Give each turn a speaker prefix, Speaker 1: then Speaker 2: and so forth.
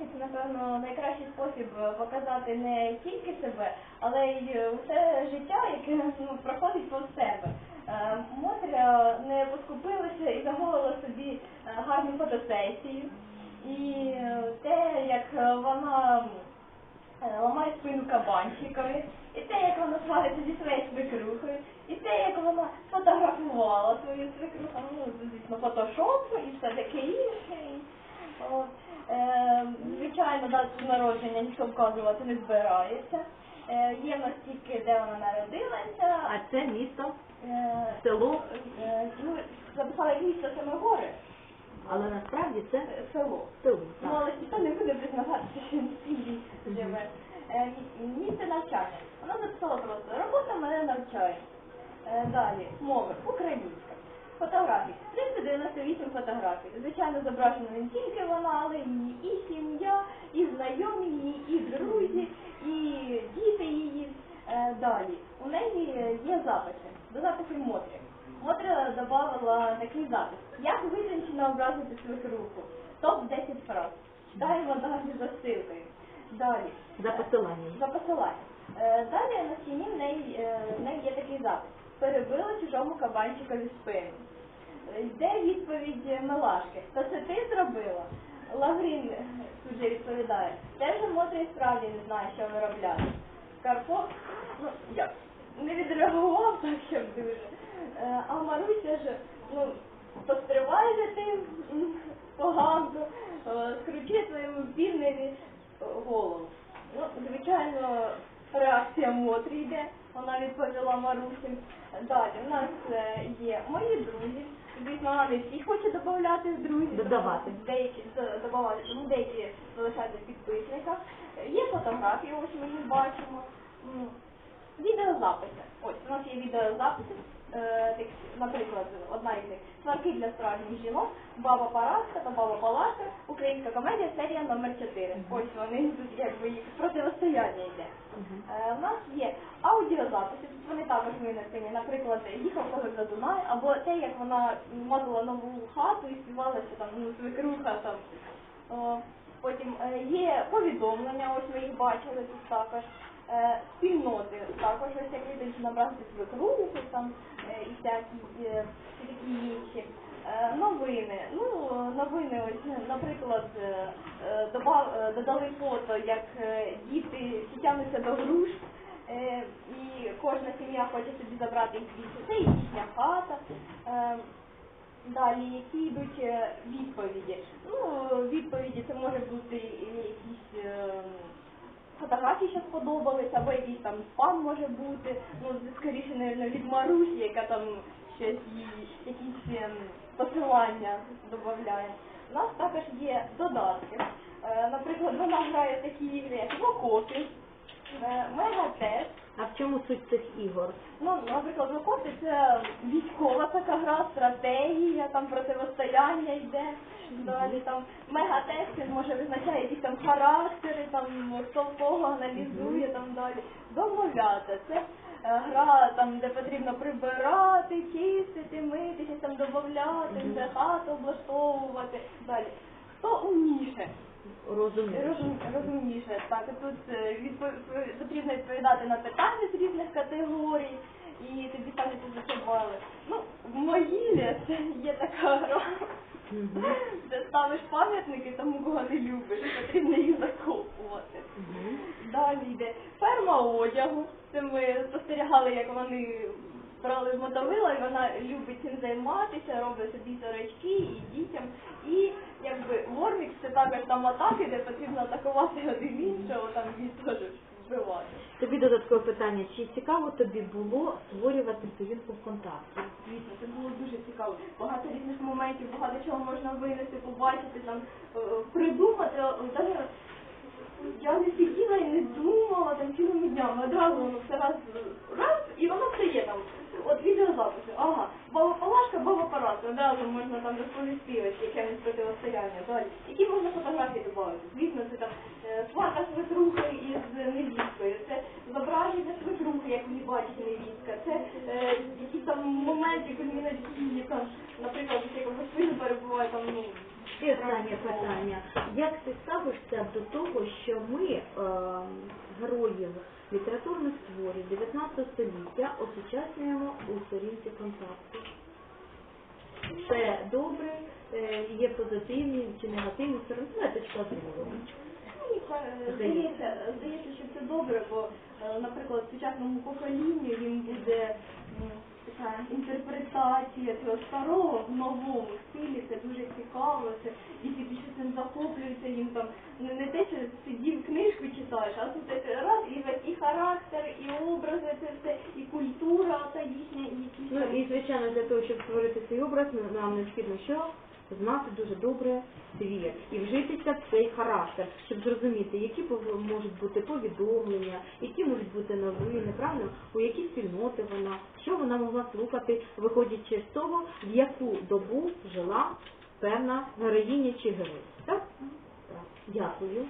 Speaker 1: Напевно, найкращий спосіб е, показати не тільки себе, але й е, все життя, яке ну, проходить повз себе. Е, Мотря не поскупилася і замовила собі гарну фотосесію. І те, як вона ламає спину кабанчикові, і те, як вона свариться зі своєю свекрухою, і те, як вона фотографувала свою свекруху, ну, звісно, фотошоп і все таке інше. От. Е, звичайно, дату народження ніхто вказувати не збирається. Е, є в нас тільки, де вона народилася.
Speaker 2: А це місто,
Speaker 1: Е,
Speaker 2: село,
Speaker 1: ну, записала як місто Семигори,
Speaker 2: але насправді це
Speaker 1: село.
Speaker 2: село.
Speaker 1: Ну, але ніхто не буде признаватися, що він живе. Мі- Місце навчання. Вона записала просто робота мене навчає. Далі, мови, українська. Фотографії. 398 фотографій. Звичайно, зображена не тільки вона, але її і сім'я, і знайомі її, і друзі, і діти її. Е, Далі. У неї є записи. До записів Мотрі. Мотря додавала такий запис. Як витончено образити свекруху? Топ-10 фраз. Читаємо далі за ссылкою. Далі.
Speaker 2: За посиланням.
Speaker 1: За посиланням. Е, Далі на стіні в неї, е, в неї є такий запис. Перебила чужому кабанчикові спину. Йде відповідь Милашки. Та це ти зробила? Лаврін е, тут же відповідає. Те вже Мотря і справді не знає, що виробляти. Карпо, ну як, не відреагував так, щоб дуже. Е, А Маруся ж, ну, постривай за тим поганку, е, скручи своєму півневі голову. Ну, звичайно, реакція Мотрі йде, вона відповіла Марусі. Далі у нас е, є мої друзі. Звісно, вона не всі хоче додати в друзі.
Speaker 2: Додавати.
Speaker 1: Деякі додавати, тому деякі залишаються в підписниках. Є фотографії, ось ми їх бачимо. Відеозаписи. Ось у нас є відеозаписи. Е, так, наприклад, одна із них сварки для справжніх жінок, баба Параска та баба Паласка, українська комедія, серія номер 4. Ось вони тут якби їх протистояння йде. Е, У нас є аудіозаписи, вони також винесені, наприклад, їхав когось за Дунай, або те, як вона мазала нову хату і співала, що там ну, свекруха там. О, потім е, є повідомлення, ось ми їх бачили тут також. Е, спільноти також видають набрати свекруху там е, і всякі такі. Е, Новини. Ну, новини, ось, наприклад, додали фото, як діти тягнуться до груш, і кожна сім'я хоче собі забрати їх. Це і їхня хата. Далі, які йдуть відповіді. Ну, відповіді це може бути фотографії, ще сподобались, або якийсь там спам може бути. Ну, скоріше, навірно, від Марусі, яка там щось їй, якісь ем, посилання додає. У нас також є додатки. Е, наприклад, вона грає такі ігри, як Вокопі, е, Мегатест.
Speaker 2: А в чому суть цих ігор?
Speaker 1: Ну, наприклад, Вокопі це військова така гра, стратегія, там противостояння йде. Далі там мегатест, він може визначає якісь там характери, там хто в кого аналізує там далі. Домовляти. Це е, гра там, де потрібно прибирати, чистити, мити, щось там додавати,
Speaker 2: Мгм.
Speaker 1: де хату облаштовувати. Далі. Хто умніше?
Speaker 2: Розумію.
Speaker 1: Розум, розумніше, так. Тут е, відпо- потрібно відповідати на питання з різних категорій, і тобі ставлять за це. Ну, в могилі це є така гра, де ставиш пам'ятники тому, кого не любиш, потрібно їх закопувати. Далі йде ферма одягу. Це ми спостерігали, як вони брали мотовила, і вона любить цим займатися, робить собі сорочки і дітям. І якби Вормікс це також там атаки, де потрібно атакувати один іншого, там їх теж вбивати.
Speaker 2: Тобі додаткове питання. Чи цікаво тобі було створювати сторінку ВКонтакті?
Speaker 1: Звісно, це було дуже цікаво. Багато різних моментів, багато чого можна винести, побачити, там е, придумати. Навіть я не сиділа і не думала там цілими днями. Одразу воно все раз, раз, і воно все є там. От відеозаписи. Ага, баба Баба Параска. Одразу можна там розповісти ось якесь протистояння. Які можна фотографії додати? Звісно, це там е, сварка свекрухи із невісткою. Це зображення свекрухи, як ви бачите, невістка. Це е, якісь там моменти кульмінаційні, там, наприклад, як в гостині перебуває там, ну,
Speaker 2: І останнє питання. Як ти ставишся до того, що ми е, героїв літературних творів 19 століття осучаснюємо у сторінці контакту? Це добре, е, є позитивні чи негативні це точка зору.
Speaker 1: Здається, здається, що це добре, бо, е, наприклад, сучасному поколінню їм буде така інтерпретація цього старого в новому стилі, це дуже цікаво, це цим захоплюються, їм там не, не те, що сидів книжку читаєш, а тут раз і і характер, і образи, це все, і культура та їхня, і якісь
Speaker 2: Ну і звичайно для того, щоб створити цей образ, нам необхідно що? Знати дуже добре світ і вжитися в цей характер, щоб зрозуміти, які можуть бути повідомлення, які можуть бути новини, правильно, у які спільноти вона, що вона могла слухати, виходячи з того, в яку добу жила певна героїня чи герой. Так? Так. Дякую.